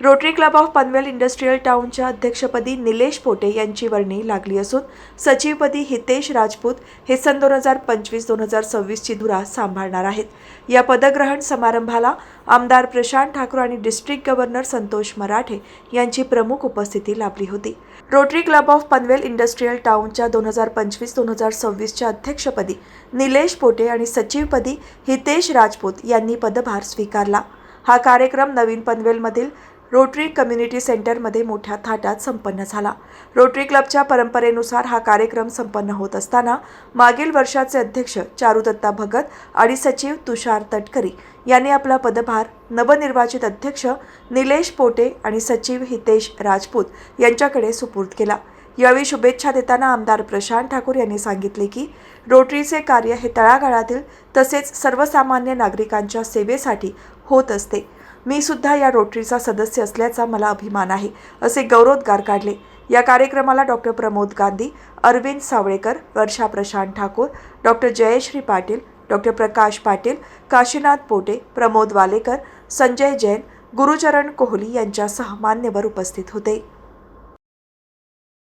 Rotary Club of Panvel Industrial टाउनच्या अध्यक्षपदी निलेश पोटे यांची वर्णी लागली असून सचिवपदी हितेश राजपूत हे सन दोन हजार पंचवीस दोन हजार सव्वीसची धुरा सांभाळणार आहेत. या पदग्रहण समारंभाला आमदार प्रशांत ठाकूर आणि डिस्ट्रिक्ट गव्हर्नर संतोष मराठे यांची प्रमुख उपस्थिती लाभली होती. Rotary Club of Panvel Industrial टाउनच्या दोन हजार पंचवीस दोन हजार सव्वीसच्या अध्यक्षपदी निलेश पोटे आणि सचिवपदी हितेश राजपूत यांनी पदभार स्वीकारला. हा कार्यक्रम नवीन पनवेलमधील रोटरी कम्युनिटी सेंटरमध्ये मोठ्या थाटात संपन्न झाला. रोटरी क्लबच्या परंपरेनुसार हा कार्यक्रम संपन्न होत असताना मागील वर्षाचे अध्यक्ष चारुदत्ता भगत आणि सचिव तुषार तटकरी यांनी आपला पदभार नवनिर्वाचित अध्यक्ष निलेश पोटे आणि सचिव हितेश राजपूत यांच्याकडे सुपूर्द केला. यावेळी शुभेच्छा देताना आमदार प्रशांत ठाकूर यांनी सांगितले की रोटरीचे कार्य हे तळागाळातील तसेच सर्वसामान्य नागरिकांच्या सेवेसाठी होत असते. मी सुद्धा या रोटरीचा सदस्य असल्याचा मला अभिमान आहे असे गौरवोद्गार काढले. या कार्यक्रमाला doctor Pramod Gandhi Arvind Savalekar Varsha Prashant Thakur doctor Jayashree Patil doctor Prakash Patil Kashinath Pote Pramod Walekar Sanjay Jain Gurucharan Kohli यांच्यासह मान्यवर उपस्थित होते.